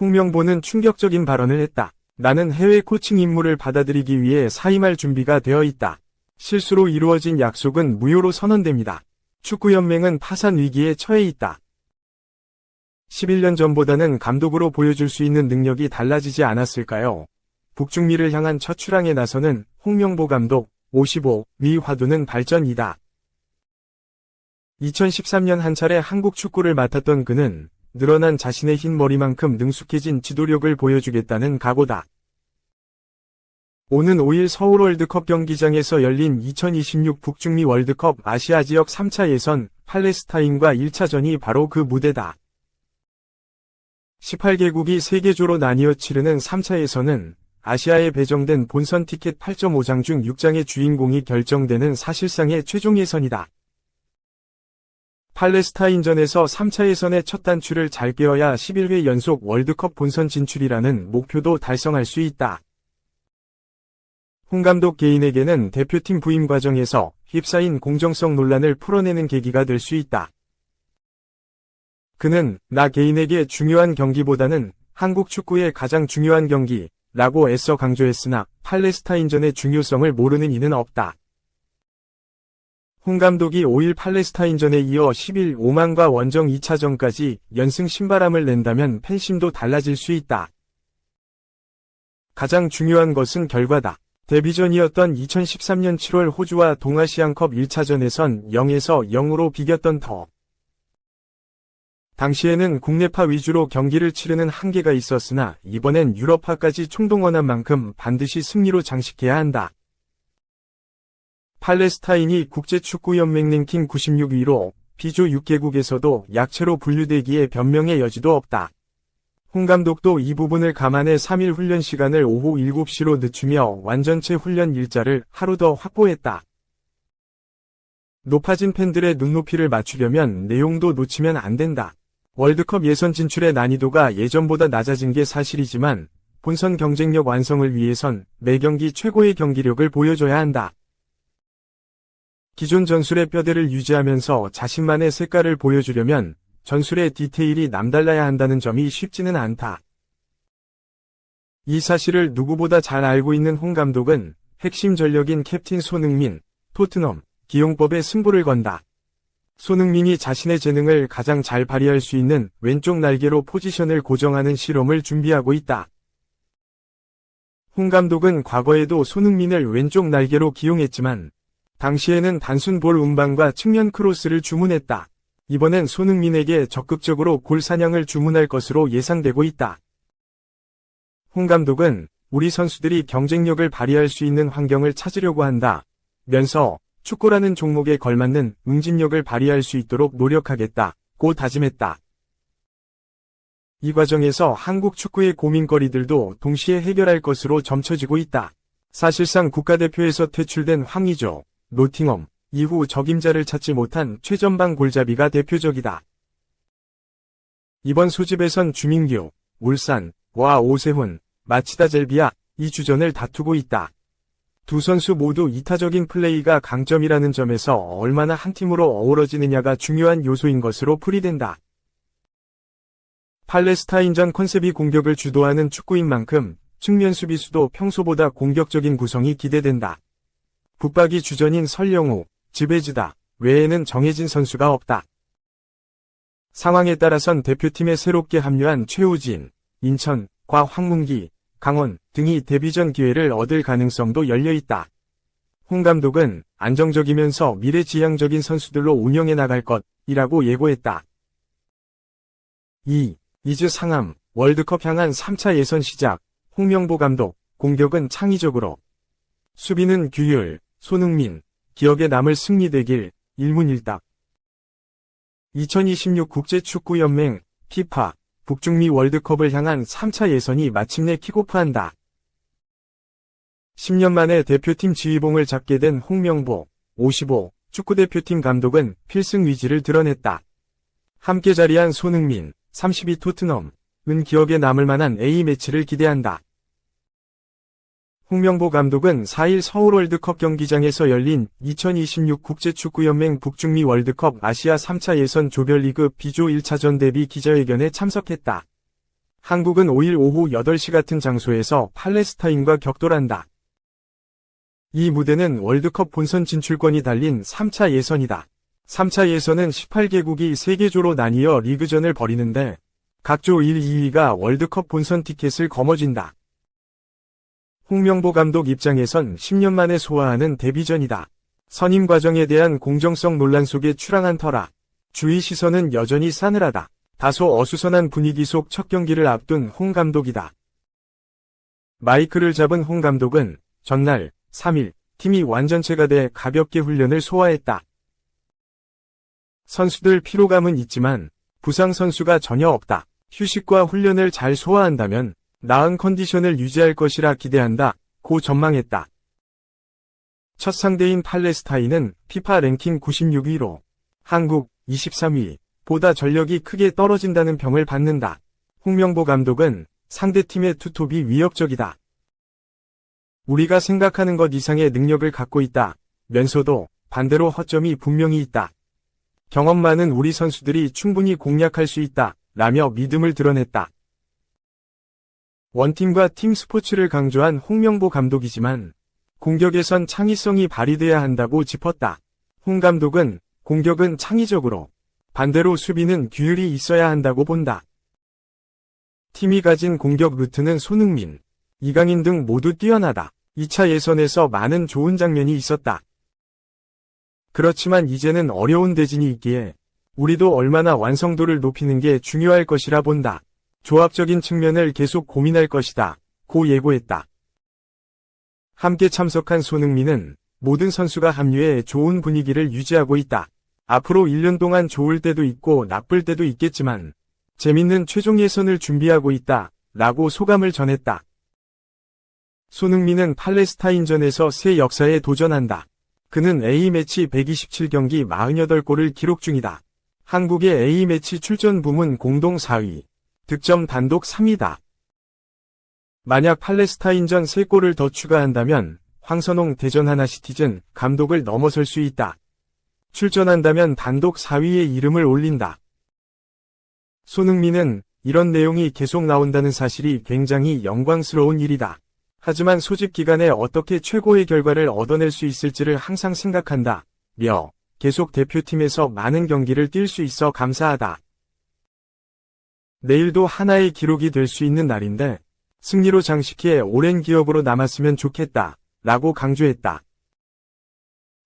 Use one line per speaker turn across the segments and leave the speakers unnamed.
홍명보는 충격적인 발언을 했다. 나는 해외 코칭 임무를 받아들이기 위해 사임할 준비가 되어 있다. 실수로 이루어진 약속은 무효로 선언됩니다. 축구연맹은 파산 위기에 처해 있다. 11년 전보다는 감독으로 보여줄 수 있는 능력이 달라지지 않았을까요? 북중미를 향한 첫 출항에 나서는 홍명보 감독 55, 위 화두는 발전이다. 2013년 한 차례 한국 축구를 맡았던 그는 늘어난 자신의 흰 머리만큼 능숙해진 지도력을 보여주겠다는 각오다. 오는 5일 서울 월드컵 경기장에서 열린 2026 북중미 월드컵 아시아 지역 3차 예선 팔레스타인과 1차전이 바로 그 무대다. 18개국이 3개조로 나뉘어 치르는 3차 예선은 아시아에 배정된 본선 티켓 8.5장 중 6장의 주인공이 결정되는 사실상의 최종 예선이다. 팔레스타인전에서 3차 예선의 첫 단추를 잘 깨어야 11회 연속 월드컵 본선 진출이라는 목표도 달성할 수 있다. 홍 감독 개인에게는 대표팀 부임 과정에서 휩싸인 공정성 논란을 풀어내는 계기가 될 수 있다. 그는 나 개인에게 중요한 경기보다는 한국 축구의 가장 중요한 경기, 라고 애써 강조했으나 팔레스타인전의 중요성을 모르는 이는 없다. 홍 감독이 5일 팔레스타인전에 이어 10일 오만과 원정 2차전까지 연승 신바람을 낸다면 팬심도 달라질 수 있다. 가장 중요한 것은 결과다. 데뷔전이었던 2013년 7월 호주와 동아시안컵 1차전에선 0에서 0으로 비겼던 더. 당시에는 국내파 위주로 경기를 치르는 한계가 있었으나 이번엔 유럽파까지 총동원한 만큼 반드시 승리로 장식해야 한다. 팔레스타인이 국제축구연맹 랭킹 96위로 비조 6개국에서도 약체로 분류되기에 변명의 여지도 없다. 홍 감독도 이 부분을 감안해 3일 훈련 시간을 오후 7시로 늦추며 완전체 훈련 일자를 하루 더 확보했다. 높아진 팬들의 눈높이를 맞추려면 내용도 놓치면 안 된다. 월드컵 예선 진출의 난이도가 예전보다 낮아진 게 사실이지만 본선 경쟁력 완성을 위해선 매 경기 최고의 경기력을 보여줘야 한다. 기존 전술의 뼈대를 유지하면서 자신만의 색깔을 보여주려면 전술의 디테일이 남달라야 한다는 점이 쉽지는 않다. 이 사실을 누구보다 잘 알고 있는 홍 감독은 핵심 전력인 캡틴 손흥민, 토트넘, 기용법에 승부를 건다. 손흥민이 자신의 재능을 가장 잘 발휘할 수 있는 왼쪽 날개로 포지션을 고정하는 실험을 준비하고 있다. 홍 감독은 과거에도 손흥민을 왼쪽 날개로 기용했지만 당시에는 단순 볼 운반과 측면 크로스를 주문했다. 이번엔 손흥민에게 적극적으로 골 사냥을 주문할 것으로 예상되고 있다. 홍 감독은 우리 선수들이 경쟁력을 발휘할 수 있는 환경을 찾으려고 한다. 면서 축구라는 종목에 걸맞는 응집력을 발휘할 수 있도록 노력하겠다. 고 다짐했다. 이 과정에서 한국 축구의 고민거리들도 동시에 해결할 것으로 점쳐지고 있다. 사실상 국가대표에서 퇴출된 황의조, 노팅엄, 이후 적임자를 찾지 못한 최전방 골잡이가 대표적이다. 이번 소집에선 주민규, 울산, 와 오세훈, 마치다 젤비아, 이 주전을 다투고 있다. 두 선수 모두 이타적인 플레이가 강점이라는 점에서 얼마나 한 팀으로 어우러지느냐가 중요한 요소인 것으로 풀이된다. 팔레스타인전 컨셉이 공격을 주도하는 축구인 만큼 측면 수비수도 평소보다 공격적인 구성이 기대된다. 북박이 주전인 설영우, 지베즈다 외에는 정해진 선수가 없다. 상황에 따라선 대표팀에 새롭게 합류한 최우진, 인천, 과 황문기, 강원 등이 데뷔전 기회를 얻을 가능성도 열려 있다. 홍 감독은 안정적이면서 미래지향적인 선수들로 운영해 나갈 것이라고 예고했다. 2. 이즈 상암 월드컵 향한 3차 예선 시작 홍명보 감독 공격은 창의적으로 수비는 규율 손흥민 기억에 남을 승리되길 일문일답 2026 국제축구연맹 피파 북중미 월드컵을 향한 3차 예선이 마침내 킥오프한다. 10년 만에 대표팀 지휘봉을 잡게 된 홍명보, 55, 축구대표팀 감독은 필승 위지를 드러냈다. 함께 자리한 손흥민, 32 토트넘, 은 기억에 남을 만한 A매치를 기대한다. 홍명보 감독은 4일 서울 월드컵 경기장에서 열린 2026 국제축구연맹 북중미 월드컵 아시아 3차 예선 조별리그 B조 1차전 대비 기자회견에 참석했다. 한국은 5일 오후 8시 같은 장소에서 팔레스타인과 격돌한다. 이 무대는 월드컵 본선 진출권이 달린 3차 예선이다. 3차 예선은 18개국이 3개조로 나뉘어 리그전을 벌이는데 각조 1, 2위가 월드컵 본선 티켓을 거머쥔다. 홍명보 감독 입장에선 10년 만에 소화하는 데뷔전이다. 선임 과정에 대한 공정성 논란 속에 출항한 터라 주의 시선은 여전히 싸늘하다. 다소 어수선한 분위기 속 첫 경기를 앞둔 홍 감독이다. 마이크를 잡은 홍 감독은 전날 3일 팀이 완전체가 돼 가볍게 훈련을 소화했다. 선수들 피로감은 있지만 부상 선수가 전혀 없다. 휴식과 훈련을 잘 소화한다면 나은 컨디션을 유지할 것이라 기대한다. 고 전망했다. 첫 상대인 팔레스타인은 피파 랭킹 96위로 한국 23위 보다 전력이 크게 떨어진다는 평을 받는다. 홍명보 감독은 상대팀의 투톱이 위협적이다. 우리가 생각하는 것 이상의 능력을 갖고 있다. 면서도 반대로 허점이 분명히 있다. 경험 많은 우리 선수들이 충분히 공략할 수 있다. 라며 믿음을 드러냈다. 원팀과 팀 스포츠를 강조한 홍명보 감독이지만 공격에선 창의성이 발휘돼야 한다고 짚었다. 홍 감독은 공격은 창의적으로 반대로 수비는 규율이 있어야 한다고 본다. 팀이 가진 공격 루트는 손흥민, 이강인 등 모두 뛰어나다. 2차 예선에서 많은 좋은 장면이 있었다. 그렇지만 이제는 어려운 대진이 있기에 우리도 얼마나 완성도를 높이는 게 중요할 것이라 본다. 조합적인 측면을 계속 고민할 것이다. 고 예고했다. 함께 참석한 손흥민은 모든 선수가 합류해 좋은 분위기를 유지하고 있다. 앞으로 1년 동안 좋을 때도 있고 나쁠 때도 있겠지만 재밌는 최종 예선을 준비하고 있다. 라고 소감을 전했다. 손흥민은 팔레스타인전에서 새 역사에 도전한다. 그는 A매치 127경기 48골을 기록 중이다. 한국의 A매치 출전 부문 공동 4위, 득점 단독 3위다. 만약 팔레스타인전 3골을 더 추가한다면 황선홍 대전 하나시티즌 감독을 넘어설 수 있다. 출전한다면 단독 4위에 이름을 올린다. 손흥민은 이런 내용이 계속 나온다는 사실이 굉장히 영광스러운 일이다. 하지만 소집 기간에 어떻게 최고의 결과를 얻어낼 수 있을지를 항상 생각한다. 며 계속 대표팀에서 많은 경기를 뛸 수 있어 감사하다. 내일도 하나의 기록이 될 수 있는 날인데 승리로 장식해 오랜 기억으로 남았으면 좋겠다. 라고 강조했다.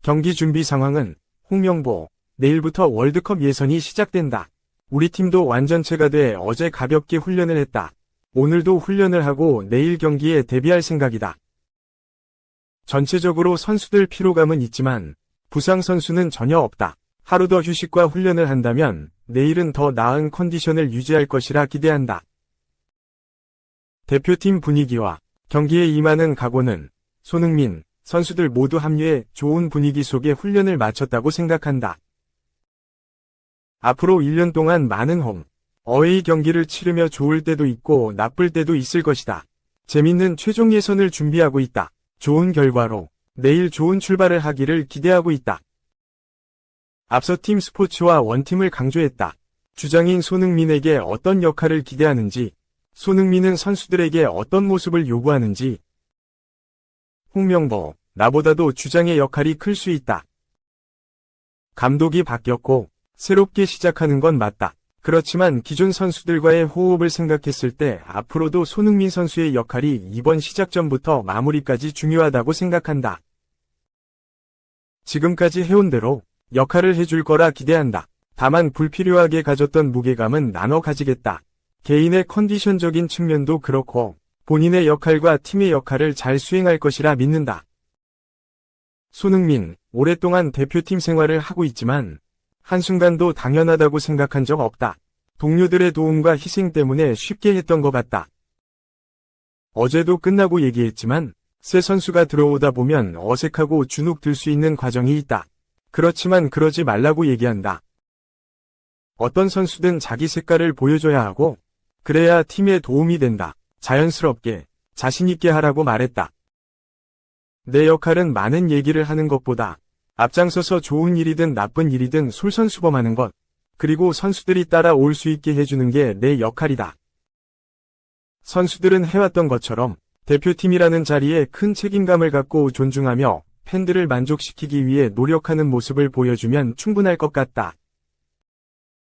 경기 준비 상황은 홍명보, 내일부터 월드컵 예선이 시작된다. 우리 팀도 완전체가 돼 어제 가볍게 훈련을 했다. 오늘도 훈련을 하고 내일 경기에 대비할 생각이다. 전체적으로 선수들 피로감은 있지만 부상 선수는 전혀 없다. 하루 더 휴식과 훈련을 한다면 내일은 더 나은 컨디션을 유지할 것이라 기대한다. 대표팀 분위기와 경기에 임하는 각오는 손흥민, 선수들 모두 합류해 좋은 분위기 속에 훈련을 마쳤다고 생각한다. 앞으로 1년 동안 많은 홈, 어웨이 경기를 치르며 좋을 때도 있고 나쁠 때도 있을 것이다. 재밌는 최종 예선을 준비하고 있다. 좋은 결과로 내일 좋은 출발을 하기를 기대하고 있다. 앞서 팀 스포츠와 원팀을 강조했다. 주장인 손흥민에게 어떤 역할을 기대하는지, 손흥민은 선수들에게 어떤 모습을 요구하는지, 홍명보, 나보다도 주장의 역할이 클 수 있다. 감독이 바뀌었고 새롭게 시작하는 건 맞다. 그렇지만 기존 선수들과의 호흡을 생각했을 때 앞으로도 손흥민 선수의 역할이 이번 시작 전부터 마무리까지 중요하다고 생각한다. 지금까지 해온 대로 역할을 해줄 거라 기대한다. 다만 불필요하게 가졌던 무게감은 나눠 가지겠다. 개인의 컨디션적인 측면도 그렇고 본인의 역할과 팀의 역할을 잘 수행할 것이라 믿는다. 손흥민, 오랫동안 대표팀 생활을 하고 있지만 한순간도 당연하다고 생각한 적 없다. 동료들의 도움과 희생 때문에 쉽게 했던 것 같다. 어제도 끝나고 얘기했지만 새 선수가 들어오다 보면 어색하고 주눅 들 수 있는 과정이 있다. 그렇지만 그러지 말라고 얘기한다. 어떤 선수든 자기 색깔을 보여줘야 하고 그래야 팀에 도움이 된다. 자연스럽게 자신있게 하라고 말했다. 내 역할은 많은 얘기를 하는 것보다 앞장서서 좋은 일이든 나쁜 일이든 솔선수범하는 것, 그리고 선수들이 따라올 수 있게 해주는 게 내 역할이다. 선수들은 해왔던 것처럼 대표팀이라는 자리에 큰 책임감을 갖고 존중하며 팬들을 만족시키기 위해 노력하는 모습을 보여주면 충분할 것 같다.